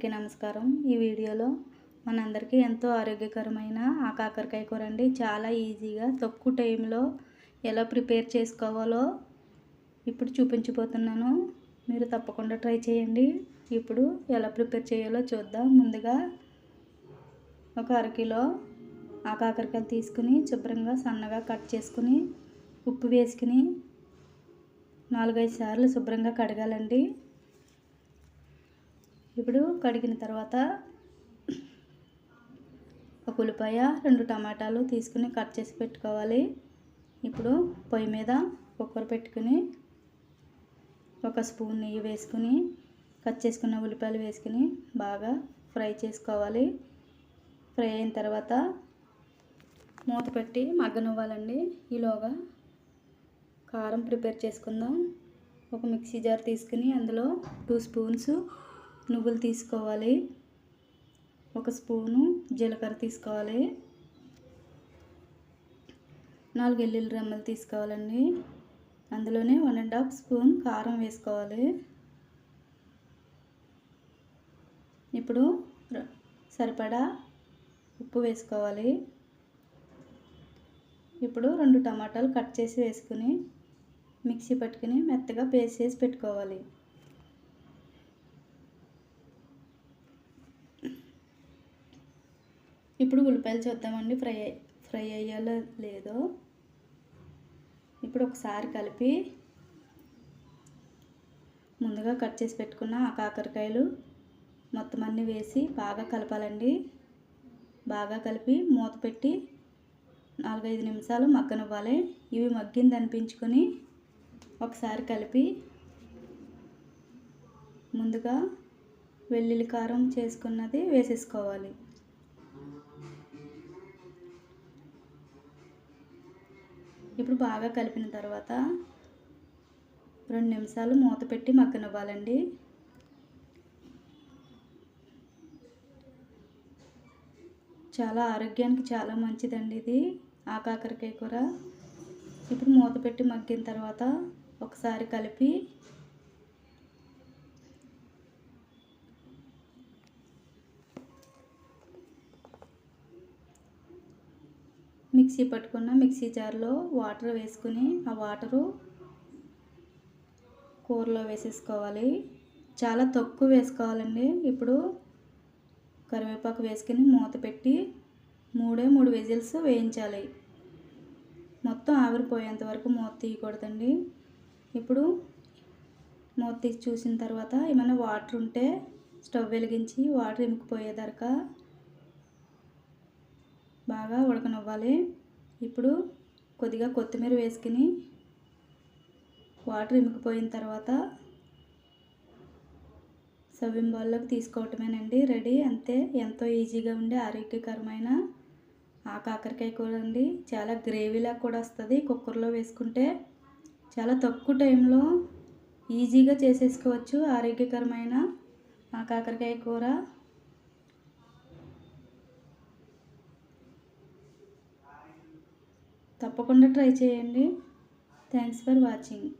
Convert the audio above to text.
అందరికీ నమస్కారం. ఈ వీడియోలో మనందరికీ ఎంతో ఆరోగ్యకరమైన ఆ కాకరకాయ కూర అండి. చాలా ఈజీగా తక్కువ టైంలో ఎలా ప్రిపేర్ చేసుకోవాలో ఇప్పుడు చూపించబోతున్నాను. మీరు తప్పకుండా ట్రై చేయండి. ఇప్పుడు ఎలా ప్రిపేర్ చేయాలో చూద్దాం. ముందుగా ఒక అరకిలో ఆ కాకరకాయలు తీసుకుని శుభ్రంగా సన్నగా కట్ చేసుకుని ఉప్పు వేసుకుని నాలుగైదు సార్లు శుభ్రంగా కడగాలండి. ఇప్పుడు కడిగిన తర్వాత ఒక ఉల్లిపాయ రెండు టమాటాలు తీసుకుని కట్ చేసి పెట్టుకోవాలి. ఇప్పుడు పొయ్యి మీద కుక్కర్ పెట్టుకుని ఒక స్పూన్ నెయ్యి వేసుకుని కట్ చేసుకున్న ఉల్లిపాయలు వేసుకుని బాగా ఫ్రై చేసుకోవాలి. ఫ్రై అయిన తర్వాత మూత పెట్టి మగ్గనివ్వాలండి. ఈలోగా కారం ప్రిపేర్ చేసుకుందాం. ఒక మిక్సీ జార్ తీసుకుని అందులో టూ స్పూన్స్ నువ్వులు తీసుకోవాలి. ఒక స్పూను జీలకర్ర తీసుకోవాలి. నాలుగు ఎల్లుల్లి రెమ్మలు తీసుకోవాలండి. అందులోనే వన్ అండ్ హాఫ్ స్పూన్ కారం వేసుకోవాలి. ఇప్పుడు సరిపడా ఉప్పు వేసుకోవాలి. ఇప్పుడు రెండు టమాటాలు కట్ చేసి వేసుకుని మిక్సీ పట్టుకుని మెత్తగా పేస్ట్ చేసి పెట్టుకోవాలి. ఇప్పుడు ఉల్లిపాయలు చూద్దామండి. ఫ్రై ఫ్రై అయ్యాలో లేదో. ఇప్పుడు ఒకసారి కలిపి ముందుగా కట్ చేసి పెట్టుకున్న ఆ కాకరకాయలు మొత్తం అన్నీ వేసి బాగా కలపాలండి. బాగా కలిపి మూత పెట్టి నాలుగైదు నిమిషాలు మగ్గనివ్వాలి. ఇవి మగ్గింది అనిపించుకొని ఒకసారి కలిపి ముందుగా వెల్లుల్లి కారం చేసుకున్నది వేసేసుకోవాలి. ఇప్పుడు బాగా కలిపిన తర్వాత రెండు నిమిషాలు మూత పెట్టి మగ్గనివ్వాలండి. చాలా ఆరోగ్యానికి చాలా మంచిదండి ఇది ఆ కాకరకాయ కూర. ఇప్పుడు మూత పెట్టి మగ్గిన తర్వాత ఒకసారి కలిపి మిక్సీ పట్టుకున్న మిక్సీ జార్లో వాటర్ వేసుకుని ఆ వాటరు కూరలో వేసేసుకోవాలి. చాలా తక్కువ వేసుకోవాలండి. ఇప్పుడు కరివేపాకు వేసుకుని మూత పెట్టి మూడే మూడు విజిల్స్ వేయించాలి. మొత్తం ఆవిరిపోయేంత వరకు మూత తీయకూడదండి. ఇప్పుడు మూత తీసి చూసిన తర్వాత ఏమైనా వాటర్ ఉంటే స్టవ్ వెలిగించి వాటర్ ఇముకుపోయేదాకా బాగా ఉడకనివ్వాలి. ఇప్పుడు కొద్దిగా కొత్తిమీర వేసుకుని వాటర్ ఇమికిపోయిన తర్వాత సవ్యం బౌల్లోకి తీసుకోవటమేనండి రెడీ. అంతే ఎంతో ఈజీగా ఉండే ఆరోగ్యకరమైన ఆ కాకరకాయ కూర అండి. చాలా గ్రేవీలా కూడా వస్తుంది. కుక్కర్లో వేసుకుంటే చాలా తక్కువ టైంలో ఈజీగా చేసేసుకోవచ్చు. ఆరోగ్యకరమైన ఆ కాకరకాయ కూర. తప్పకుండా ట్రై చేయండి. Thanks for watching.